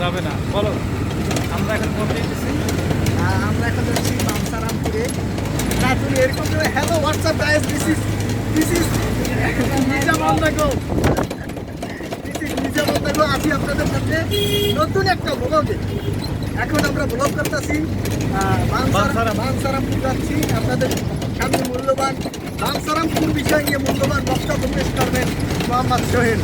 যাবে না। বলো আমরা এখন কোথায় এসেছি? আমরা এখন যাচ্ছি বামসারামপুরে। না তুমি এরকম hello WhatsApp guys this is this is নিজামান্দাগো this is নিজামান্দাগো আছি আপনাদের মধ্যে নতুন একটা ব্লগে এখন আমরা ব্লগ করতেছি। বামসারামপুর যাচ্ছি। আপনাদের সামনে মূল্যবান বামসারামপুর বিষয় নিয়ে মূল্যবান বক্তব্য পেশ করবেন মোহাম্মদ সোহেল।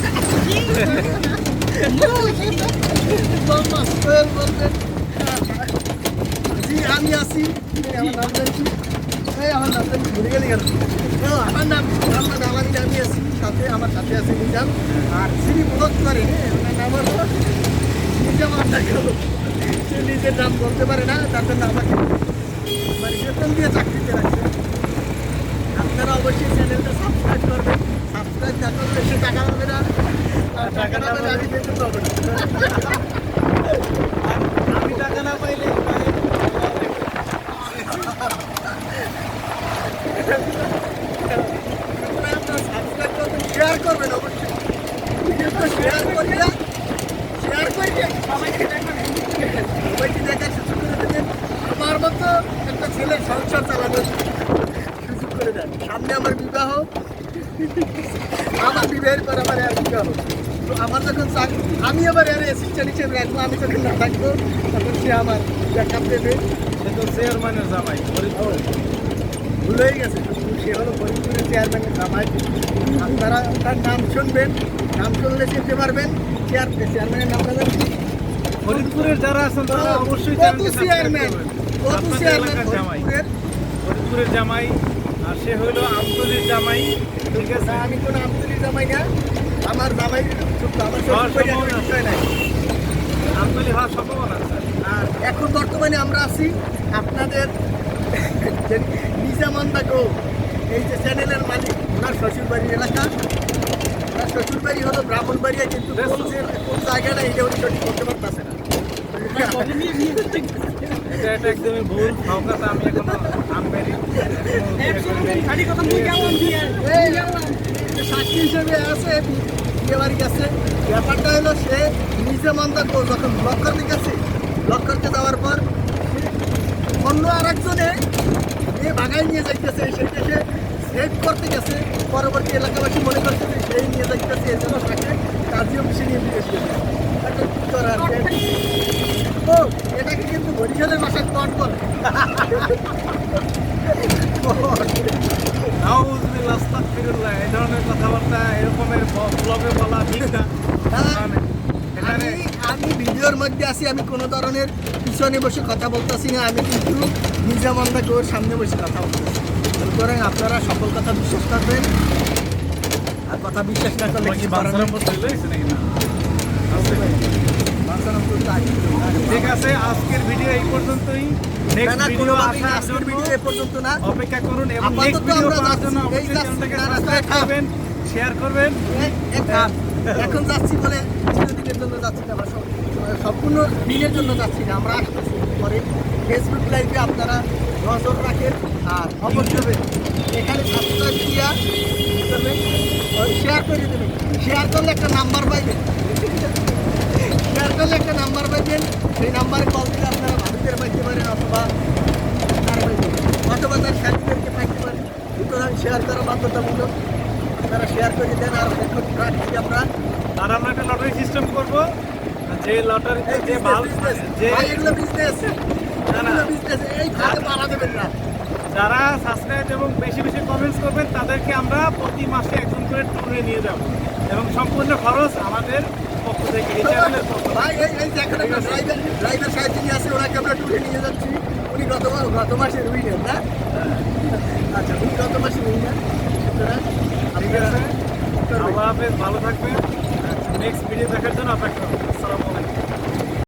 মোহাম্মদ সোহেল জি, আমি আছি। আমার নাম জানছি। আমার নাম জানছি, ভুলে গেলি আমার নাম মোহাম্মদ আমানি আমি আছি। সাথে আমার সাথে আছে নিজাম। আর যিনি ব্লগ করে ওনার নাম হলো নিজাম সে নিজের নাম বলতে পারে না, তার জন্য আমাকে মানে বেতন দিয়ে চাকরিতে রাখছে। অবশ্যই চ্যানেলটা সাবস্ক্রাইব করবেন সাবস্ক্রাইব না করলে সে টাকা পাবে না। টাকা না পেলে আমি বেতন পাবো না। আমি টাকা না পাইলে শেয়ার করবেন অবশ্যই। শেয়ার করিয়া শেয়ার করিয়া সবাইকে সবাইকে দেখার সুযোগ করে দেবেন। আমার মতো একটা ছেলের সংসার করে দেন সামনে আমার বিবাহ? আমার বিবাহের পর আমার আর বিবাহ। তো আমার যখন আমি আবার এর অ্যাসিস্ট্যান্ট হিসেবে রাখব আমি যখন না থাকব তখন সে আমার ব্যাকআপ দেবে। সে তো চেয়ারম্যানের জামাই ফরিদপুর ভুল হয়ে গেছে। সে হলো ফরিদপুরের চেয়ারম্যানের জামাই। আপনারা তার নাম শুনবেন। নাম শুনলে চিনতে পারবেন। চেয়ার চেয়ারম্যানের নামটা জানেন ফরিদপুরের যারা আছেন তারা অবশ্যই কত চেয়ারম্যান চেয়ারম্যান ফরিদপুরের জামাই আর সে হলো আমতলির জামাই। ঠিক আছে আমি কোনো আমতলি জামাই না আমার জামাই আমার বিষয় নাই। আমতলি হওয়ার সম্ভাবনা আর এখন বর্তমানে আমরা আছি আপনাদের নিজামান্দা গো এই যে চ্যানেলের মালিক ওনার শ্বশুরবাড়ির এলাকা। ওনার শ্বশুরবাড়ি হলো ব্রাহ্মণবাড়িয়া কিন্তু কোন জায়গাটা এটা উনি সঠিক করতে পারতেছে না। এটা এটা একদমই ভুল আমি এখনও সাক্ষী হিসেবে আছে বিয়ে বাড়ি গেছে ব্যাপারটা হলো সে নিজে গো যখন ব্লক করতে গেছে ব্লক করতে যাওয়ার পর অন্য আর একজনে এ ভাগাই নিয়ে যাইতেছে সেটা সে সেভ করতে গেছে পরবর্তী এলাকাবাসী মনে করছে যে সেই নিয়ে যাইতেছে এই জন্য তাকে কাজী অফিসে নিয়ে বিদেশ গেছে তাকে কি করার? ও এটাকে বরিশালের ভাষায় কট বলে এই ধরনের কথাবার্তা এরকমের ব্লগে বলা ঠিক না। মানে আমি ভিডিওর মধ্যে আছি আমি কোনো ধরনের পিছনে বসে কথা বলতেছি না আমি কিন্তু নিজামান্দা গোর সামনে বসে কথা বলতেছি। সুতরাং আপনারা সকল কথা বিশ্বাস করবেন। আর কথা বিশ্বাস না করলে কি কিছু করার নেই। বাঞ্ছারামপুর চলে এসেছে নাকি না বাঞ্ছারামপুর তো আগে ছিল, আগে ঠিক আছে আজকের ভিডিও এই পর্যন্তই। নেক্সট ভিডিও কোনোভাবেই আজকের ভিডিও এ পর্যন্ত না। অপেক্ষা করুন এবং নেক্সট ভিডিও পাওয়ার জন্য অবশ্যই চ্যানেলটাকে সাবস্ক্রাইব করবেন শেয়ার করবেন। এ এখন যাচ্ছি বলে চিরদিনের জন্য যাচ্ছি না আমরা সম্পূর্ণ দিনের জন্য যাচ্ছি না আমরা আসতেছি। পরে ফেসবুক লাইভে আপনারা নজর রাখেন আর অবশ্যই এখানে সাবস্ক্রাইব দিয়া শেয়ার করে দেবেন। শেয়ার করলে একটা নাম্বার পাইবেন। শেয়ার করলে একটা নাম্বার পাইবেন সেই নাম্বারে কল দিলে আপনারা ভাবিদের পাইতে পারেন অথবা তার পাইবেন অথবা তার সাথীদেরকে পাইতে পারেন সুতরাং শেয়ার করা বাধ্যতামূলক আপনারা শেয়ার করে দেন আর এখন রাখছি আমরা আর আমরা একটা লটারি সিস্টেম করব যে লটারিতে যে ভালো। যে এগুলো business। না, না। এগুলো এই খাতে দেবেন না। যারা সাবস্ক্রাইব এবং বেশি বেশি কমেন্টস করবেন তাদেরকে আমরা প্রতি মাসে একজন করে ট্যুরে নিয়ে যাব এবং সম্পূর্ণ খরচ আমাদের পক্ষ থেকে সাহেব যিনি আছে, ওনাকে আমরা নিয়ে যাচ্ছি। উনি গত গত মাসের winner, না? আচ্ছা, উনি গত মাসের আপনারা ভালো থাকবেন। নেক্সট ভিডিও দেখার জন্য অপেক্ষা